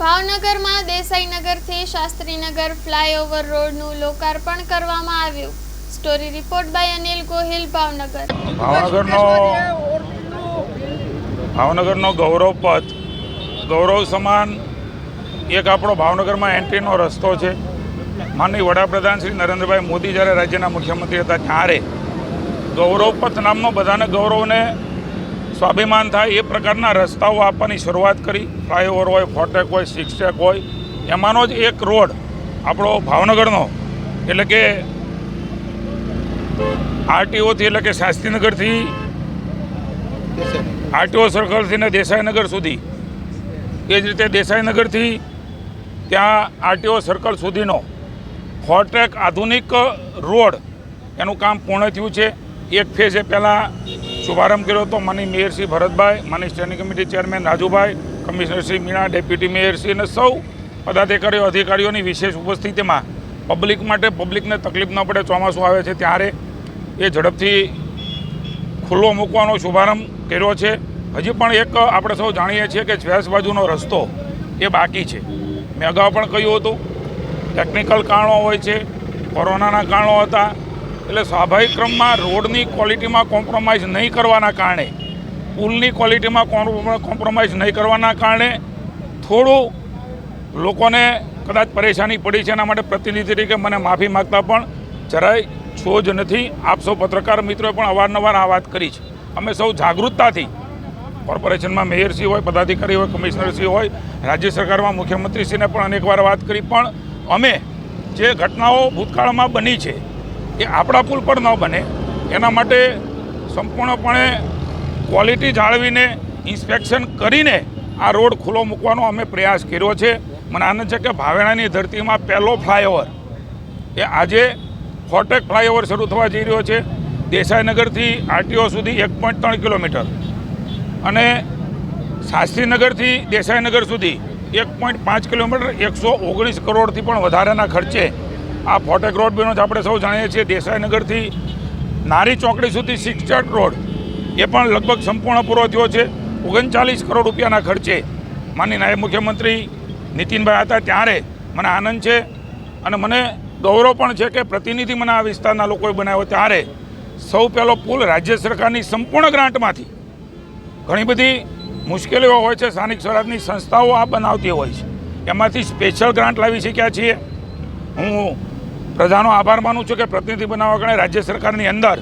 ભાવનગરમાં દેસાઈનગરથી શાસ્ત્રીનગર ફ્લાયઓવર રોડનું લોકાર્પણ કરવામાં આવ્યું. Story report by Anil Gohil, Bhavnagar. ભાવનગરનો ભાવનગરનો ગૌરવ પથ. ગૌરવ સમાન એક આપણો ભાવનગરમાં એન્ટ્રીનો રસ્તો છે. માનની વડાપ્રધાન શ્રી નરેન્દ્રભાઈ મોદી જ્યારે રાજ્યના મુખ્યમંત્રી હતા ત્યારે ગૌરવ પથ નામનો બધાને ગૌરવને સ્વાભિમાન થાય એ પ્રકારના રસ્તાઓ આપવાની શરૂઆત કરી. ફ્લાયઓવર હોય ફોટેક હોય સિક્સટેક હોય, એમાંનો જ એક રોડ આપણો ભાવનગરનો, એટલે કે આરટીઓથી, એટલે કે શાસ્ત્રીનગરથી, આરટીઓ સર્કલથી ને દેસાઈનગર સુધી. એ જ રીતે દેસાઈનગરથી ત્યાં આરટીઓ સર્કલ સુધીનો હોટેક આધુનિક રોડ એનું કામ પૂર્ણ થયું છે. એક ફેઝે પહેલાં શુભારંભ કર્યો હતો માની mayor Shri Bharatbhai Mani standing committee chairman Rajubhai, commissioner Shri Meena, deputy mayor Shri અને સૌ પદાધિકારીઓ, અધિકારીઓની વિશેષ ઉપસ્થિતિમાં પબ્લિક માટે પબ્લિકને તકલીફ ન પડે, ચોમાસું આવે છે ત્યારે એ ઝડપથી ખુલ્લો મૂકવાનો શુભારંભ કર્યો છે. હજી પણ એક આપણે સૌ જાણીએ છીએ કે સ્વેસ બાજુનો રસ્તો એ બાકી છે. મેં અગાઉ પણ કહ્યું હતું ટેકનિકલ કારણો હોય છે, કોરોનાના કારણો હતા એટલે સ્વાભાવિક ક્રમમાં રોડની ક્વોલિટીમાં કોમ્પ્રોમાઇઝ નહીં કરવાના કારણે, પુલની ક્વોલિટીમાં કોમ્પ્રોમાઇઝ નહીં કરવાના કારણે થોડું લોકોને કદાચ પરેશાની પડી છે એના માટે પ્રતિનિધિ તરીકે મને માફી માગતા પણ જરાય છો જ નથી. આપ સૌ પત્રકાર મિત્રોએ પણ અવારનવાર આ વાત કરી છે. અમે સૌ જાગૃતતાથી કોર્પોરેશનમાં મેયરશ્રી હોય, પદાધિકારી હોય કમિશનરશ્રી હોય, રાજ્ય સરકારમાં મુખ્યમંત્રીશ્રીને પણ અનેકવાર વાત કરી. પણ અમે જે ઘટનાઓ ભૂતકાળમાં બની છે એ આપણા પુલ પર ન બને. એના માટે સંપૂર્ણપણે ક્વોલિટી જાળવીને ઇન્સ્પેક્શન કરીને આ રોડ ખુલ્લો મૂકવાનો અમે પ્રયાસ કર્યો છે. મને આનંદ છે કે ભાવેણાની ધરતીમાં પહેલો ફ્લાયઓવર. એ આજે ફોટેક ફ્લાયઓવર શરૂ થવા જઈ રહ્યો છે. દેસાઈનગરથી આરટીઓ સુધી એક પોઈન્ટ ત્રણ કિલોમીટર. અને શાસ્ત્રીનગરથી દેસાઈનગર સુધી એક પોઈન્ટ પાંચ કિલોમીટર એકસો ઓગણીસ કરોડથી પણ વધારાના ખર્ચે આ ફોટેક રોડ બન્યો છે, આપણે સૌ જાણીએ છીએ, દેસાઈનગરથી નારી ચોકડી સુધી સિક્સટ રોડ. એ પણ લગભગ સંપૂર્ણ પૂરો થયો છે. ઓગણચાલીસ કરોડ રૂપિયાના ખર્ચે. માની નાયબ મુખ્યમંત્રી નીતિનભાઈ હતા ત્યારે મને આનંદ છે અને મને ગૌરવ પણ છે કે પ્રતિનિધિ મને આ વિસ્તારના લોકોએ બનાવ્યો ત્યારે સૌ પહેલો પુલ રાજ્ય સરકારની સંપૂર્ણ ગ્રાન્ટમાંથી. ઘણી બધી મુશ્કેલીઓ હોય છે, સ્થાનિક સ્વરાજની સંસ્થાઓ આ બનાવતી હોય છે. એમાંથી સ્પેશિયલ ગ્રાન્ટ લાવી શક્યા છીએ. હું પ્રજાનો આભાર માનું છું કે પ્રતિનિધિ બનાવવા કારણે રાજ્ય સરકારની અંદર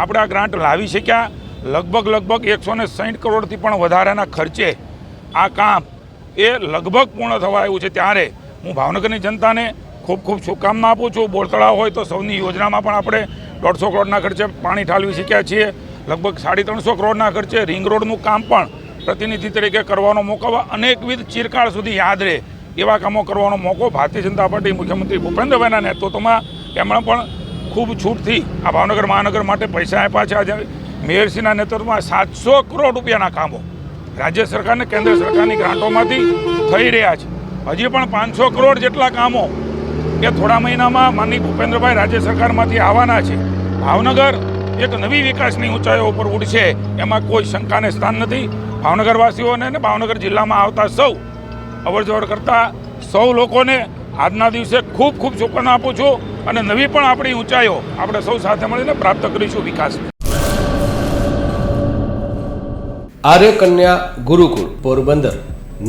આપણે આ ગ્રાન્ટ લાવી શક્યા. લગભગ લગભગ એકસો ને સાઠ કરોડથી પણ વધારાના ખર્ચે આ કામ એ લગભગ પૂર્ણ થવા આવ્યું છે. ત્યારે હું ભાવનગરની જનતાને ખૂબ ખૂબ શુભકામના આપું છું. બોરતળાવ હોય તો સૌની યોજનામાં પણ આપણે દોઢસો કરોડના ખર્ચે પાણી ઠાલવી શક્યા છીએ. લગભગ સાડી ત્રણસો કરોડના ખર્ચે રિંગ રોડનું કામ પણ પ્રતિનિધિ તરીકે કરવાનો મોકો અનેકવિધ ચિરકાળ સુધી યાદ રહે. એવા કામો કરવાનો મોકો ભારતીય જનતા પાર્ટી મુખ્યમંત્રી ભૂપેન્દ્રભાઈના નેતૃત્વમાં એમણે પણ ખૂબ છૂટથી આ ભાવનગર મહાનગર માટે પૈસા આપ્યા છે. આજે મેયરસિંહના નેતૃત્વમાં સાતસો કરોડ રૂપિયાના કામો રાજ્ય સરકાર અને કેન્દ્ર સરકારની ગ્રાન્ટોમાંથી થઈ રહ્યા છે. હજી પણ પાંચસો કરોડ જેટલા કામો એ થોડા મહિનામાં માનની ભૂપેન્દ્રભાઈ રાજ્ય સરકારમાંથી આવવાના છે. ભાવનગર એક નવી વિકાસની ઊંચાઈઓ ઉપર ઉડશે એમાં કોઈ શંકાને સ્થાન નથી. ભાવનગરવાસીઓને અને ભાવનગર જિલ્લામાં આવતા સૌ અવરજવર કરતા સૌ લોકોને આજના દિવસે ખૂબ ખૂબ શુભકામના આપું છું અને નવી પણ આપણી ઊંચાઈઓ આપણે સૌ સાથે મળીને પ્રાપ્ત કરીશું વિકાસ આર્ય કન્યા ગુરુકુળ પોરબંદર,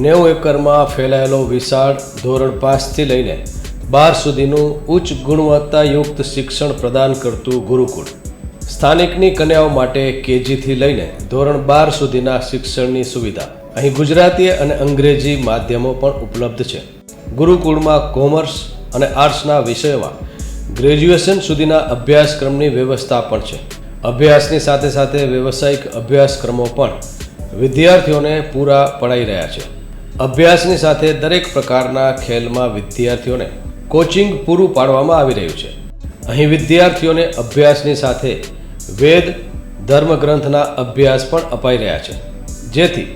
નેવું એકરમાં ફેલાયેલો વિશાળ ધોરણ પાંચથી લઈને બાર સુધીનું ઉચ્ચ ગુણવત્તાયુક્ત શિક્ષણ પ્રદાન કરતું ગુરુકુળ. સ્થાનિકની કન્યાઓ માટે કેજીથી લઈને ધોરણ બાર સુધીના શિક્ષણની સુવિધા. અહીં ગુજરાતી અને અંગ્રેજી માધ્યમો પણ ઉપલબ્ધ છે. ગુરુકુળમાં કોમર્સ અને આર્ટ્સના વિષયોમાં ગ્રેજ્યુએશન સુધીના અભ્યાસક્રમની વ્યવસ્થા પણ છે. અભ્યાસની સાથે સાથે વ્યવસાયિક અભ્યાસક્રમો પણ વિદ્યાર્થીઓને પૂરા પડાઈ રહ્યા છે. અભ્યાસની સાથે દરેક પ્રકારના ખેલમાં વિદ્યાર્થીઓને કોચિંગ પૂરું પાડવામાં આવી રહ્યું છે. અહીં વિદ્યાર્થીઓને અભ્યાસની સાથે વેદ, ધર્મગ્રંથના અભ્યાસ પણ અપાઈ રહ્યા છે. જેથી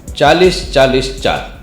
ચાલીસ ચાલીસ ચાર.